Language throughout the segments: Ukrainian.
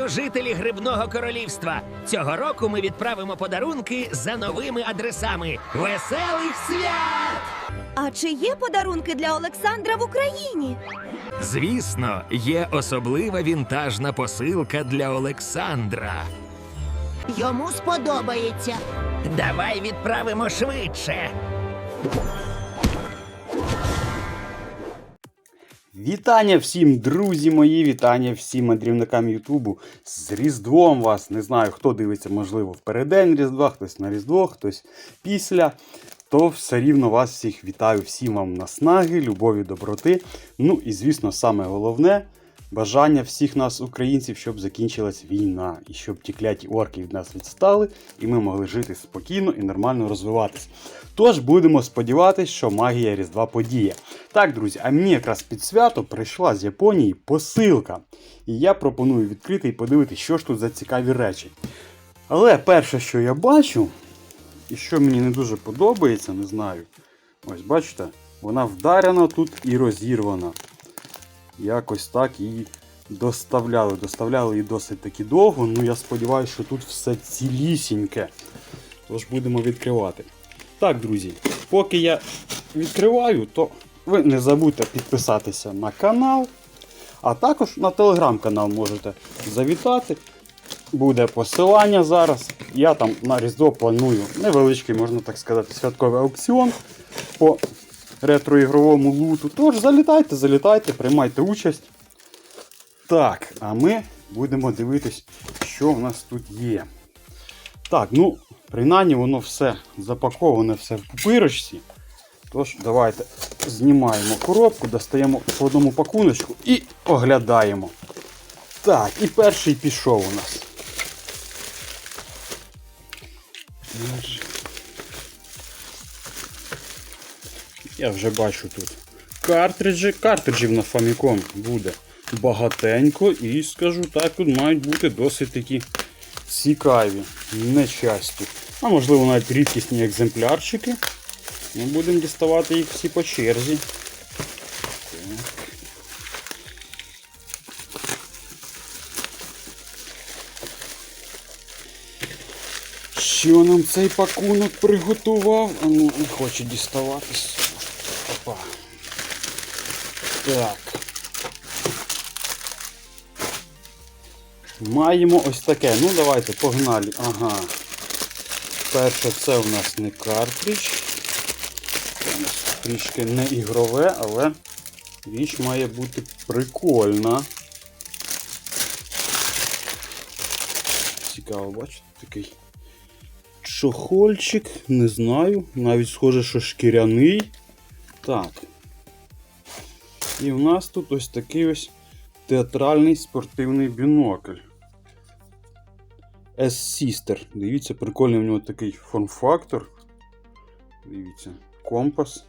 Вітаю, жителі Грибного королівства! Цього року ми відправимо подарунки за новими адресами. Веселих свят! А чи є подарунки для Олександра в Україні? Звісно, є особлива вінтажна посилка для Олександра. Йому сподобається. Давай відправимо швидше. Вітання всім, друзі мої, вітання всім мандрівникам Ютубу. З Різдвом вас. Не знаю, хто дивиться, можливо, в передень Різдва, хтось на Різдво, хтось після. То все рівно вас всіх вітаю, всім вам наснаги, любові, доброти. Ну і звісно, саме головне бажання всіх нас, українців, щоб закінчилась війна, і щоб ті кляті орки від нас відстали, і ми могли жити спокійно і нормально розвиватись. Тож будемо сподіватися, що магія Різдва подіє. Так, друзі, а мені якраз під свято прийшла з Японії посилка. І я пропоную відкрити і подивитися, що ж тут за цікаві речі. Але перше, що я бачу, і що мені не дуже подобається, не знаю. Ось бачите, вона вдарена тут і розірвана. Якось так її доставляли. Доставляли її досить таки довго. Ну я сподіваюся, що тут все цілісіньке. Тож будемо відкривати. Так, друзі, поки я відкриваю, то ви не забудьте підписатися на канал. А також на телеграм-канал можете завітати. Буде посилання зараз. Я там на Різдво планую невеличкий, можна так сказати, святковий аукціон по ретроігровому луту. Тож залітайте, залітайте, приймайте участь. Так, а ми будемо дивитись, що в нас тут є. Так, ну, принаймні воно все запаковане, все в пупирочці. Тож, давайте знімаємо коробку, достаємо по одному пакуночку і оглядаємо. Так, і перший пішов у нас. Я вже бачу тут картриджі. Картриджів на Famicom буде багатенько і скажу так, тут мають бути досить такі цікаві, нечасті. А можливо навіть рідкісні екземплярчики. Ми будемо діставати їх всі по черзі. Що нам цей пакунок приготував? А ну, не хоче діставатись. Опа. Так. Маємо ось таке. Ну, давайте, погнали. Ага. Перше, це в нас не картридж. Це у нас трішки не ігрове, але річ має бути прикольна. Цікаво, бачите, такий чохольчик, не знаю, навіть схоже, що шкіряний. Так. І в нас тут ось такий ось театральний спортивний бінокль. S-Sister. Дивіться, прикольний у нього такий форм-фактор. Дивіться, компас.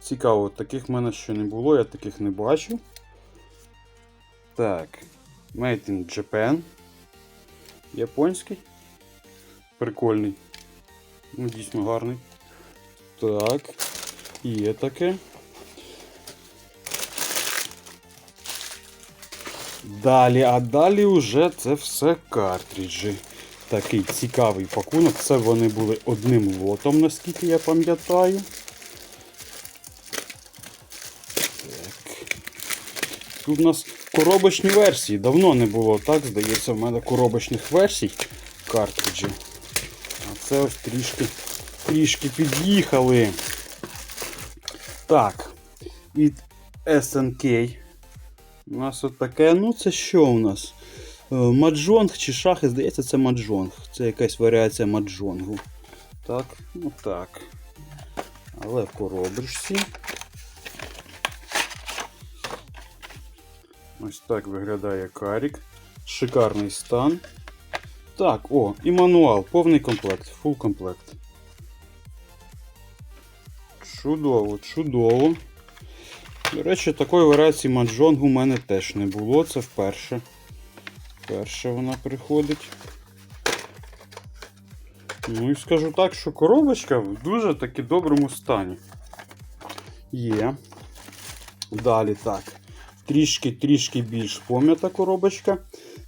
Цікаво, таких в мене ще не було, я таких не бачу. Так. Made in Japan. Японський. Прикольний. Ну, дійсно гарний. Так. Є таке. Далі, а далі вже це все картриджі. Такий цікавий пакунок. Це вони були одним лотом, наскільки я пам'ятаю. Тут у нас коробочні версії. Давно не було, так? Здається, в мене коробочних версій картриджів. А це ось трішки, трішки під'їхали. Так. Від SNK. У нас от таке. Ну, це що у нас? Е, Маджонг чи шахи, здається, це маджонг. Це якась варіація маджонгу. Так, ну так. Але в коробочці. Ось так виглядає карік. Шикарний стан. Так, о, і мануал, повний комплект, фул комплект. Чудово, чудово. До речі, такої варіації маджонгу в мене теж не було. Це вперше. Вперше вона приходить. Ну і скажу так, що коробочка в дуже таки доброму стані. Є. Далі так. Трішки-трішки більш пом'ята коробочка.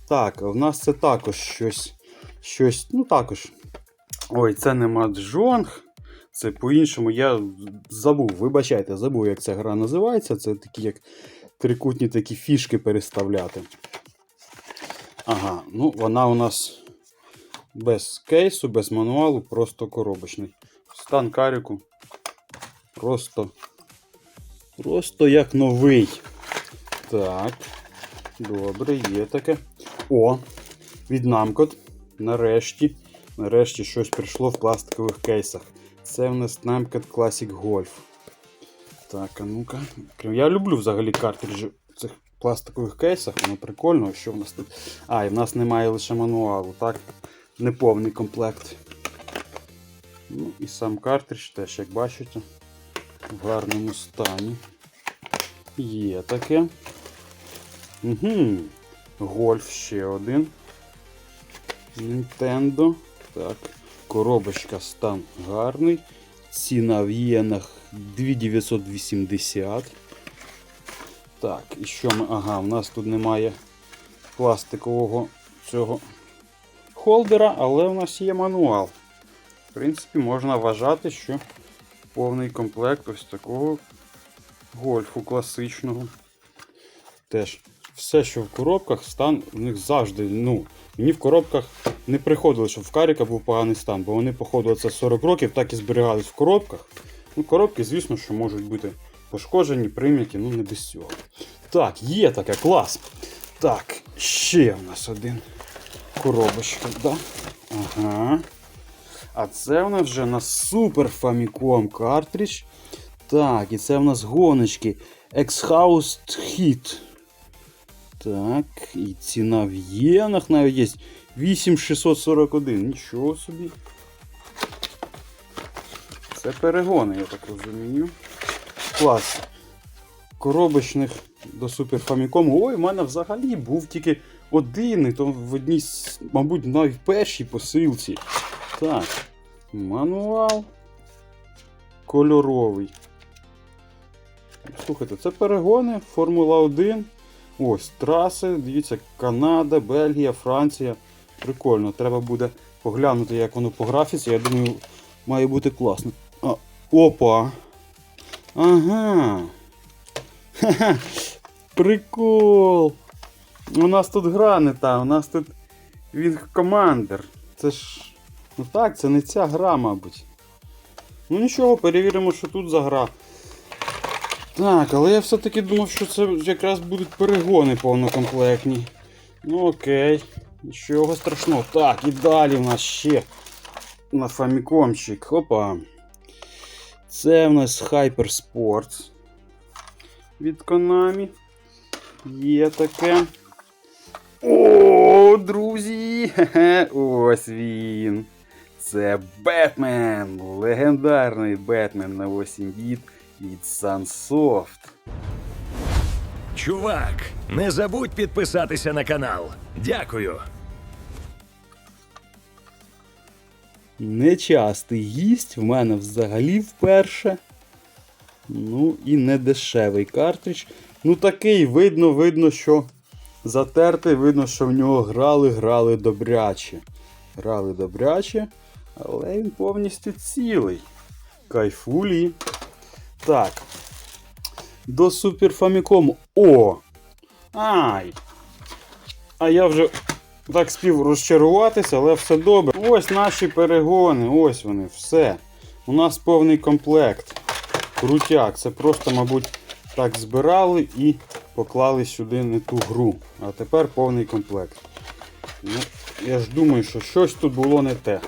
Так, в нас це також щось. щось ну також. Ой, це не маджонг. Це по-іншому. Я забув, вибачайте, забув, як ця гра називається. Це такі як трикутні такі фішки переставляти. Ага, ну вона у нас без кейсу, без мануалу, просто коробочний. Стан каріку. Просто. Просто як новий. Так. Добре, є таке. О! Від намкот. Нарешті. Нарешті щось прийшло в пластикових кейсах. Це в нас Namcot Classic Golf. Так, а ну-ка. Я люблю взагалі картриджі в цих пластикових кейсах, воно прикольно. Що в нас тут? А, і в нас немає лише мануалу, так? Неповний комплект. Ну і сам картридж теж, як бачите, в гарному стані. Є таке. Угу. Гольф ще один. Nintendo. Так. Коробочка стан гарний. Ціна в єнах 2980. Так, і що ми. Ага, в нас тут немає пластикового цього холдера, але у нас є мануал. В принципі, можна вважати, що повний комплект ось такого гольфу класичного. Теж все, що в коробках, стан у них завжди. ну, Мені в коробках не приходило, щоб в каріка був поганий стан, бо вони, походу, це 40 років так і зберігались в коробках. Ну, коробки, звісно, що можуть бути пошкоджені, прим'яті, ну не без цього. Так, є таке, клас. Так, ще в нас один коробочка, да? Ага. А це в нас вже на Super Famicom картридж. Так, і це в нас гоночки X-House Hit. Так, і ціна в єнах навіть є 8641. Нічого собі. Це перегони, я так розумію. Клас. Коробочних до Super Famicom. Ой, в мене взагалі був тільки один, і то в одній, мабуть, навіть першій посилці. Так. Мануал. Кольоровий. Слухайте, це перегони, Формула 1. Ось траси. Дивіться, Канада, Бельгія, Франція. Прикольно. Треба буде поглянути, як воно по графіці. Я думаю, має бути класно. А, опа. Ага. Ха-ха. Прикол. У нас тут гра не та, у нас тут він командер. Це ж. Ну так, це не ця гра, мабуть. Ну нічого, перевіримо, що тут за гра. Так, але я все-таки думав, що це якраз будуть перегони повнокомплектні. Ну окей. Нічого страшного. Так, і далі в нас ще на фамікомчик. Опа. Це в нас Hyper Sports від Konami. Є таке. О, друзі! Ось він. Це Бетмен! Легендарний Бетмен на 8 біт від Sunsoft. Чувак, не забудь підписатися на канал. Дякую. Нечастий гість в мене взагалі вперше. Ну і не дешевий картридж. Ну такий видно, видно, що затертий, видно, що в нього грали, грали добряче. Грали добряче, але він повністю цілий. Кайфулі. Так. До Super Famicom. О! Ай! А я вже так спів розчаруватися, але все добре. Ось наші перегони, ось вони, все. У нас повний комплект. Крутяк. Це просто, мабуть, так збирали і поклали сюди не ту гру. А тепер повний комплект. Ну, я ж думаю, що щось тут було не те.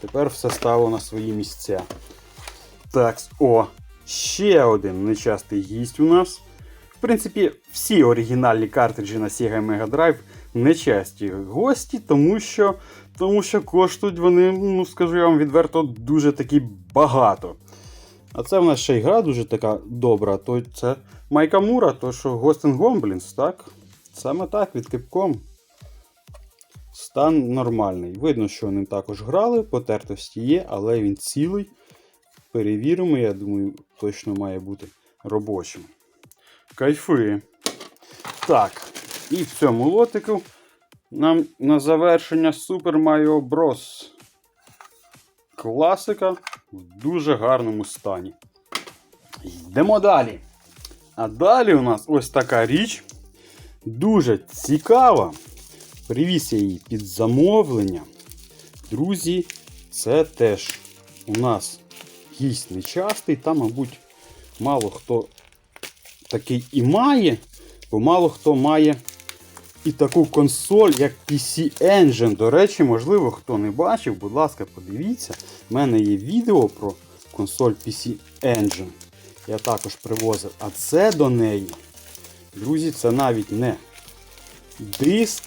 Тепер все стало на свої місця. Так, о, ще один нечастий гість у нас. В принципі, всі оригінальні картриджі на Sega Mega Drive нечасті гості, тому що, тому що коштують вони, ну скажу я вам відверто, дуже таки багато. А це в нас ще й гра дуже така добра. То це Майка Мура, то що Ghost and так? Саме так, від Capcom. Стан нормальний. Видно, що вони також грали, потертості є, але він цілий. Перевіримо, я думаю, точно має бути робочим. Кайфи. Так, і в цьому лотику Нам на завершення Super Mario Bros. Класика в дуже гарному стані. Йдемо далі. А далі у нас ось така річ. Дуже цікава. Привіз я її під замовлення. Друзі, це теж у нас гість нечастий, та, мабуть, мало хто такий і має, бо мало хто має і таку консоль, як PC Engine. До речі, можливо, хто не бачив, будь ласка, подивіться. У мене є відео про консоль PC Engine. Я також привозив. А це до неї, друзі, це навіть не диск.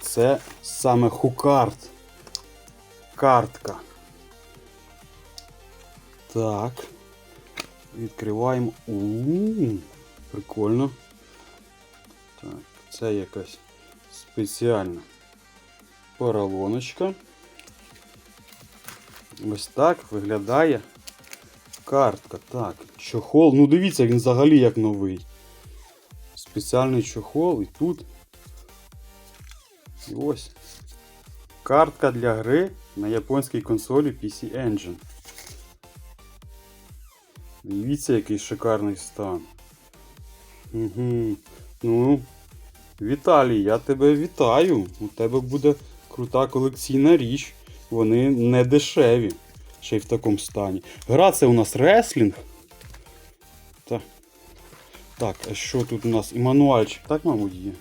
Це саме хукарт. Картка. Так. Відкриваємо. У-у-у, прикольно. Це якась спеціальна поролоночка. Ось так виглядає картка. Так, чохол. Ну дивіться, він взагалі як новий. Спеціальний чохол і тут. І ось. Картка для гри на японській консолі PC Engine. Дивіться, який шикарний стан. Угу. Ну, Віталій, я тебе вітаю. У тебе буде крута колекційна річ. Вони не дешеві. Ще й в такому стані. Гра це у нас реслінг. Так. Так, а що тут у нас? І мануальчик, так, мабуть, є?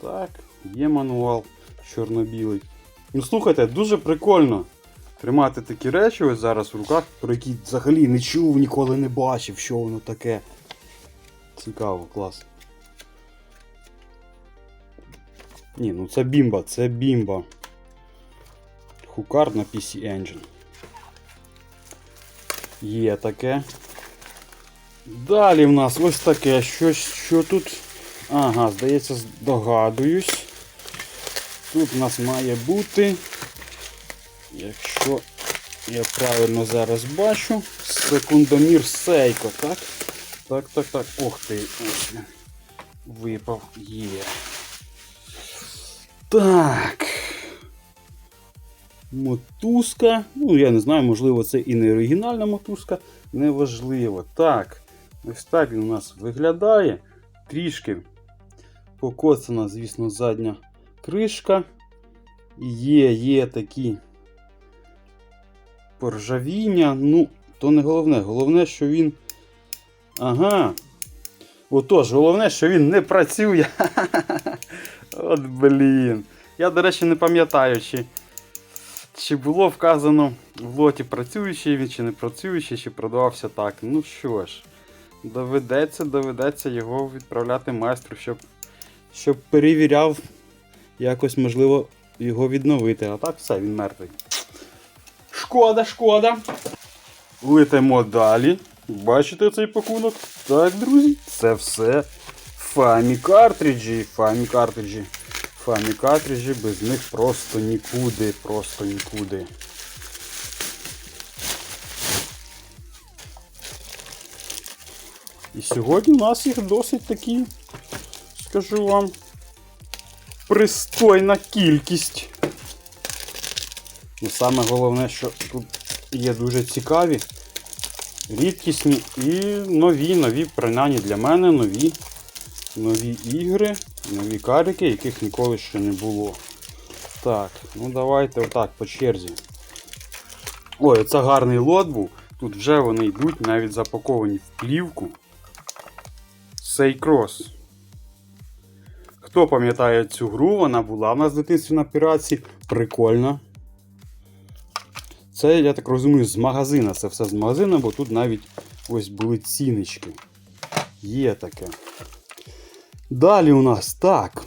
Так, є мануал чорно-білий. Ну слухайте, дуже прикольно тримати такі речі ось зараз в руках, про які взагалі не чув, ніколи не бачив, що воно таке. Цікаво, клас. Ні, ну це бімба, це бімба. Хукар на PC Engine. Є таке. Далі в нас ось таке. Що, що тут? Ага, здається, здогадуюсь. Тут у нас має бути, якщо я правильно зараз бачу, секундомір Сейко, так? Так, так, так. Ох ти. Ось. Випав. Є. Так. Мотузка. Ну, я не знаю, можливо, це і не оригінальна мотузка. Неважливо. Так. Ось так він у нас виглядає. Трішки покоцана, звісно, задня кришка. Є, є такі поржавіння. Ну, то не головне. Головне, що він. Ага. Отож, головне, що він не працює. От блін. Я, до речі, не пам'ятаю, чи, чи було вказано в лоті працюючий він, чи не працюючий, чи продавався так. Ну що ж, доведеться, доведеться його відправляти майстру, щоб, щоб перевіряв, якось можливо його відновити. А так все, він мертвий. Шкода, шкода. Летимо далі. Бачите цей пакунок? Так, друзі, це все фамі картриджі. Фамі картриджі. Фамі картриджі, без них просто нікуди, просто нікуди. І сьогодні у нас їх досить такі, скажу вам, пристойна кількість. І саме головне, що тут є дуже цікаві, рідкісні і нові, нові, принаймні для мене нові, нові ігри, нові карики, яких ніколи ще не було. Так, ну давайте отак по черзі. Ой, це гарний лот був. Тут вже вони йдуть навіть запаковані в плівку. Сейкрос. Хто пам'ятає цю гру, вона була в нас в дитинстві на піраці. Прикольно. Це, я так розумію, з магазина. Це все з магазина, бо тут навіть ось були ціночки. Є таке. Далі у нас так.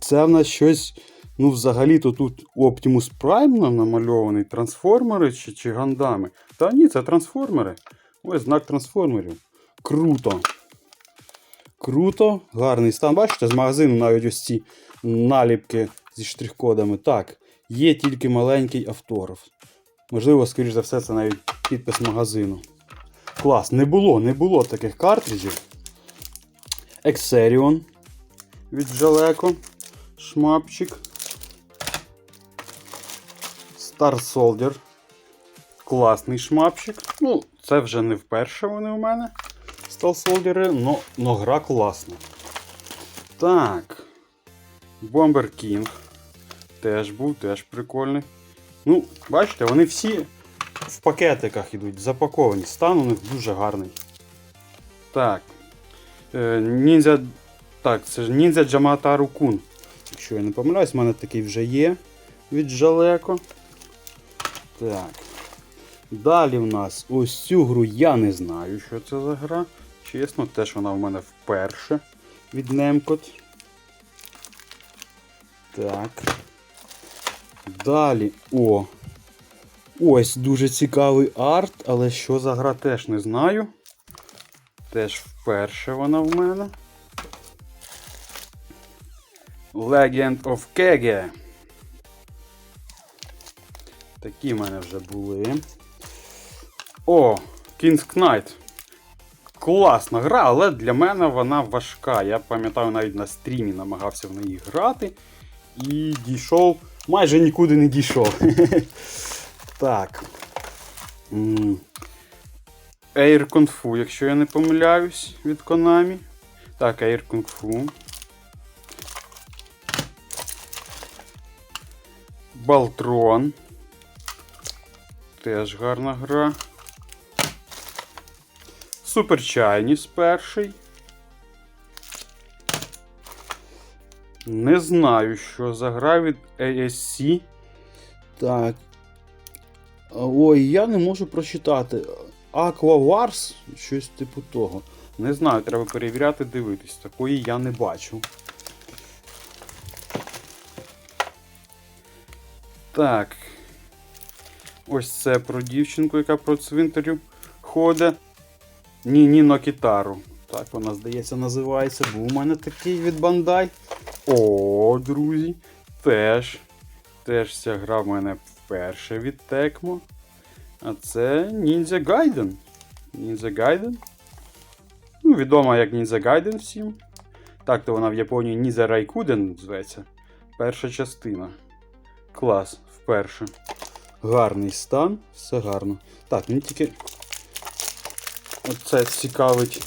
Це в нас щось. Ну, взагалі-то тут Optimus Prime намальований, трансформери чи, чи гандами. Та ні, це трансформери. Ось знак трансформерів. Круто. Круто, гарний стан. Бачите, з магазину навіть ось ці наліпки зі штрих-кодами. Так, є тільки маленький автограф. Можливо, скоріш за все, це навіть підпис магазину. Клас, не було, не було таких картриджів. Ексеріон. Від Жалеко. Шмапчик. Star Soldier. Класний шмапчик. Ну, це вже не вперше вони у мене. Star Soldier, но, но гра класна. Так. Bomber King. Теж був, теж прикольний. Ну, бачите, вони всі в пакетиках йдуть, запаковані. Стан у них дуже гарний. Так. Е, ніндзя. Так, це ж ніндзя Джаматару Кун. Якщо я не помиляюсь, в мене такий вже є від Жалеко. Так. Далі в нас ось цю гру я не знаю, що це за гра. Чесно, теж вона в мене вперше від Немкот. Так. Далі. О. Ось дуже цікавий арт, але що за гра теж не знаю. Теж вперше вона в мене. Legend of Kege. Такі в мене вже були. О, King's Knight. Класна гра, але для мене вона важка. Я пам'ятаю, навіть на стрімі намагався в неї грати. І дійшов. Майже нікуди не дійшов. Так. Air Kung Fu, якщо я не помиляюсь, від Konami. Так, Air Kung Fu. Балтрон. Теж гарна гра. Супер Чайніс перший. Не знаю, що за гра від ASC. Так. Ой, я не можу прочитати. Aqua Wars? Щось типу того. Не знаю, треба перевіряти, дивитись. Такої я не бачу. Так. Ось це про дівчинку, яка про цвинтарю ходить. Ні, ні, на кітару. Так вона, здається, називається. Був у мене такий від Бандай. О, друзі. Теж. Теж ця гра в мене вперше від Tecmo. А це Ninja Gaiden. Ninja Gaiden. Ну, відома як Ninja Gaiden всім. Так, то вона в Японії Ninja Raikuden зветься. Перша частина. Клас, вперше. Гарний стан, все гарно. Так, мені тільки. Оце цікавить.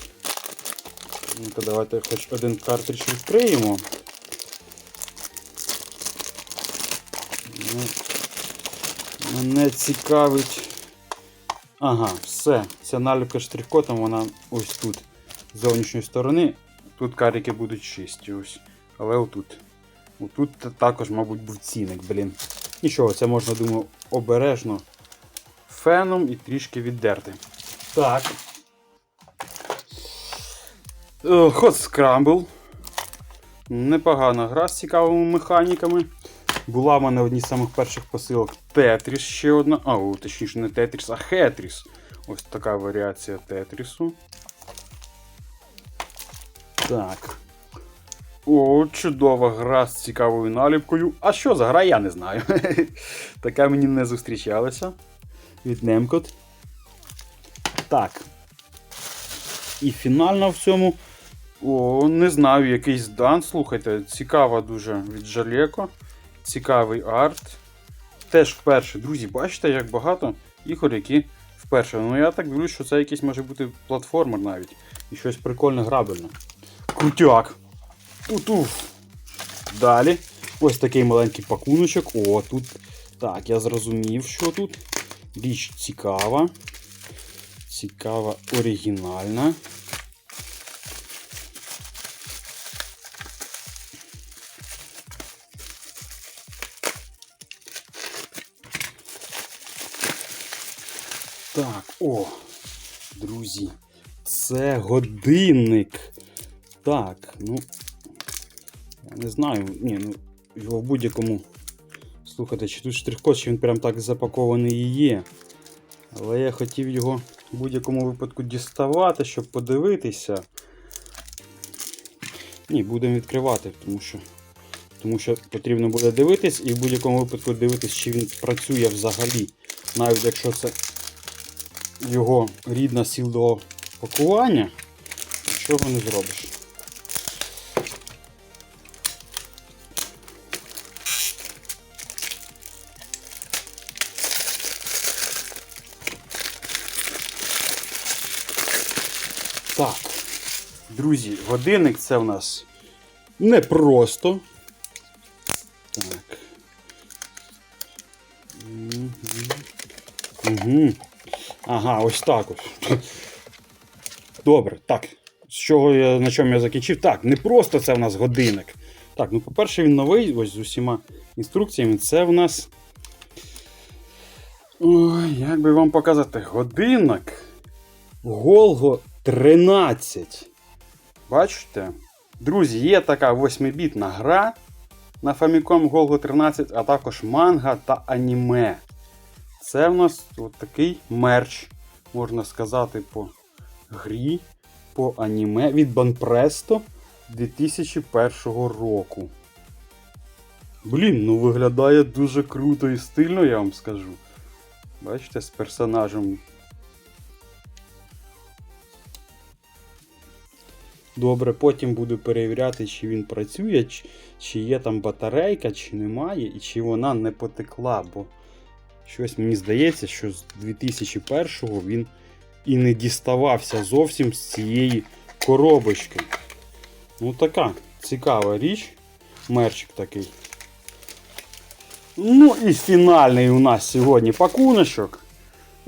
Ну-ка, давайте хоч один картридж відкриємо. Ну, Мене цікавить. Ага, все. Ця наліпка штрих-кодом, вона ось тут. З зовнішньої сторони. Тут карики будуть чисті. ось. Але отут. Отут також, мабуть, був цінник, блін. Нічого, це можна, думаю, обережно феном і трішки віддерти. Так. Хот Scramble. Непогана гра з цікавими механіками. Була в мене одній з самих перших посилок Тетріс ще одна. А, о, точніше, не Тетріс, а Хетріс. Ось така варіація Тетрісу. Так. О, чудова гра з цікавою наліпкою. А що за гра, я не знаю. така мені не зустрічалася. Від Немкот. Так. І фінально в цьому. О, не знаю, якийсь дан. Слухайте, цікава дуже від Жалеко. Цікавий арт. Теж вперше, друзі, бачите, як багато ігор, які вперше. Ну я так дивлюсь, що це якийсь може бути платформер навіть. І щось прикольне грабельне. Крутяк. Тутуф. Далі. Ось такий маленький пакуночок. О, тут. Так, я зрозумів, що тут. Річ цікава. Цікава, оригінальна. Так, о, друзі, це годинник. Так, ну. Не знаю. Ні, ну, його в будь-якому. Слухайте, чи тут штрих-код, чи він прям так запакований і є. Але я хотів його в будь-якому випадку діставати, щоб подивитися. Ні, будемо відкривати, тому що тому що потрібно буде дивитись і в будь-якому випадку дивитись, чи він працює взагалі. Навіть якщо це його рідна сілого пакування, нічого не зробиш. Друзі, годинник це в нас не просто. Так. Угу. Ага, ось так ось. Добре, так. З чого я на чому я закінчив? Так, не просто це в нас годинник. Так, ну по-перше, він новий, ось з усіма інструкціями. Це в нас. Ой, як би вам показати? Годинник. Голго 13. Бачите? Друзі, є така 8-бітна гра на Famicom Golgo 13, а також манга та аніме. Це в нас от такий мерч, можна сказати, по грі, по аніме від Banpresto 2001 року. Блін, ну виглядає дуже круто і стильно, я вам скажу. Бачите, з персонажем. Добре, потім буду перевіряти, чи він працює, чи, є там батарейка, чи немає, і чи вона не потекла, бо щось мені здається, що з 2001-го він і не діставався зовсім з цієї коробочки. Ну така цікава річ. Мерчик такий. Ну і фінальний у нас сьогодні пакуночок.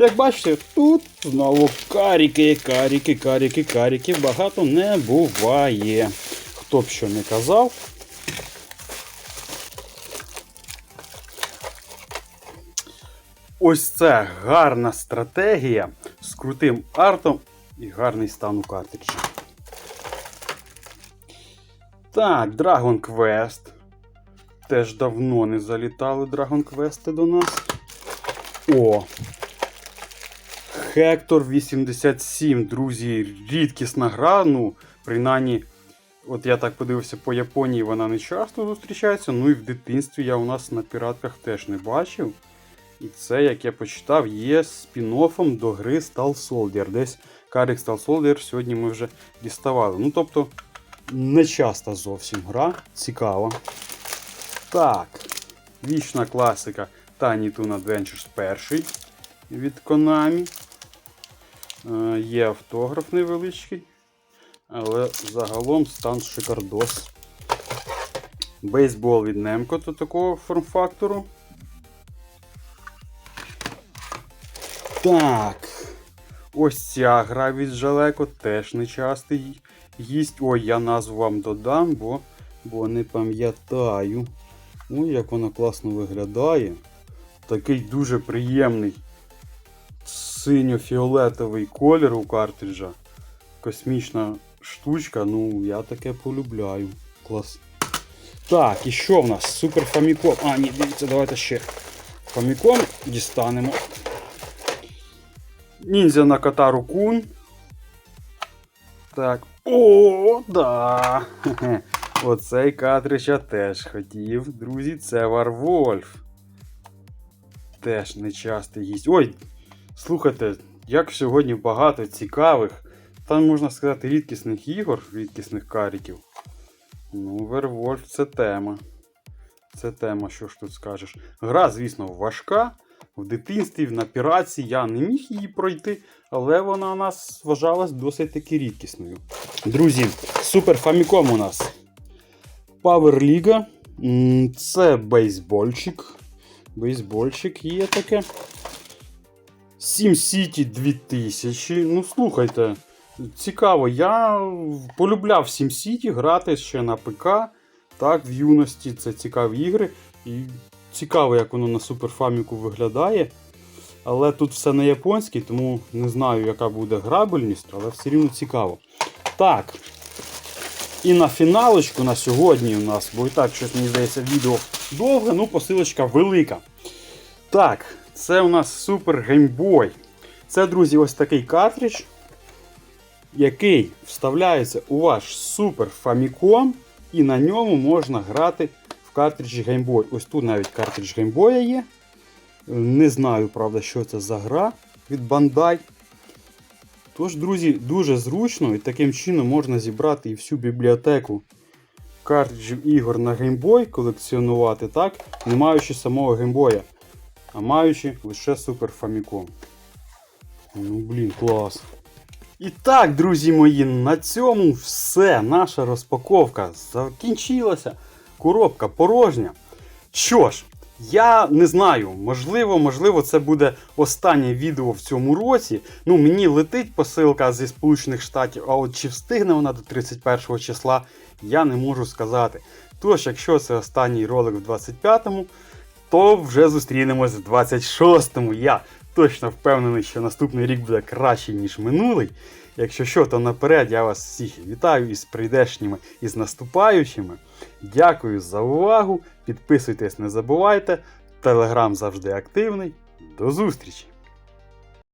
Як бачите, тут знову каріки, каріки, каріки, каріки. Багато не буває. Хто б що не казав. Ось це гарна стратегія з крутим артом і гарний стан у картриджі. Так, Dragon Quest. Теж давно не залітали Dragon Quest до нас. О! Хектор 87, друзі, рідкісна гра. Ну, принаймні, от я так подивився по Японії, вона не часто зустрічається. Ну і в дитинстві я у нас на піратках теж не бачив. І це, як я почитав, є спін-оффом до гри Stall Soldier. Десь Карік Stall Soldier сьогодні ми вже діставали. Ну, тобто, не часто зовсім гра. Цікава. Так, вічна класика Tiny Toon Adventures 1 від Konami. Е, Є автограф невеличкий, але загалом стан шикардос. Бейсбол від Немко до такого форм-фактору. Так. Ось ця гра від Жалеко теж не частий їсть. Ой, я назву вам додам, бо, бо не пам'ятаю. Ой, як вона класно виглядає. Такий дуже приємний синьо-фіолетовий колір у картриджа. Космічна штучка, ну я таке полюбляю. Клас. Так, і що в нас? Super Famicom. А, ні, дивіться, давайте ще Famicom дістанемо. Ніндзя на Катару Кун. Так. О, да. Оцей картридж я теж хотів. Друзі, це Warwolf. Теж нечастий гість. Ой, слухайте, як сьогодні багато цікавих, там можна сказати, рідкісних ігор, рідкісних каріків. Ну, Werewolf це тема. Це тема, що ж тут скажеш. Гра, звісно, важка. В дитинстві, на піраці я не міг її пройти, але вона у нас вважалась досить таки рідкісною. Друзі, Super Famicom у нас. Power. М, Це бейсбольчик. Бейсбольчик є таке. SimCity 2000. Ну, слухайте, цікаво, я полюбляв SimCity грати ще на ПК. Так, в юності це цікаві ігри. І цікаво, як воно на Famicom виглядає. Але тут все на японській, тому не знаю, яка буде грабельність, але все рівно цікаво. Так. І на фіналочку на сьогодні у нас, бо і так щось мені здається, відео довге, ну посилочка велика. Так, це у нас Super Game Boy. Це, друзі, ось такий картридж, який вставляється у ваш Super Famicom, і на ньому можна грати в картриджі Game Boy. Ось тут навіть картридж Game Boy є. Не знаю, правда, що це за гра від Bandai. Тож, друзі, дуже зручно і таким чином можна зібрати і всю бібліотеку картриджів ігор на Boy колекціонувати, так, не маючи самого Boy, а маючи лише Super Famicom. Ну, блін, клас. І так, друзі мої, на цьому все. Наша розпаковка закінчилася. Коробка порожня. Що ж, я не знаю, можливо, можливо, це буде останнє відео в цьому році. Ну, мені летить посилка зі Сполучених Штатів, а от чи встигне вона до 31 числа, я не можу сказати. Тож, якщо це останній ролик в 25-му, то вже зустрінемось в 26-му. Я точно впевнений, що наступний рік буде кращий, ніж минулий. Якщо що, то наперед я вас всіх вітаю із прийдешніми і з наступаючими. Дякую за увагу. Підписуйтесь, не забувайте. Телеграм завжди активний. До зустрічі!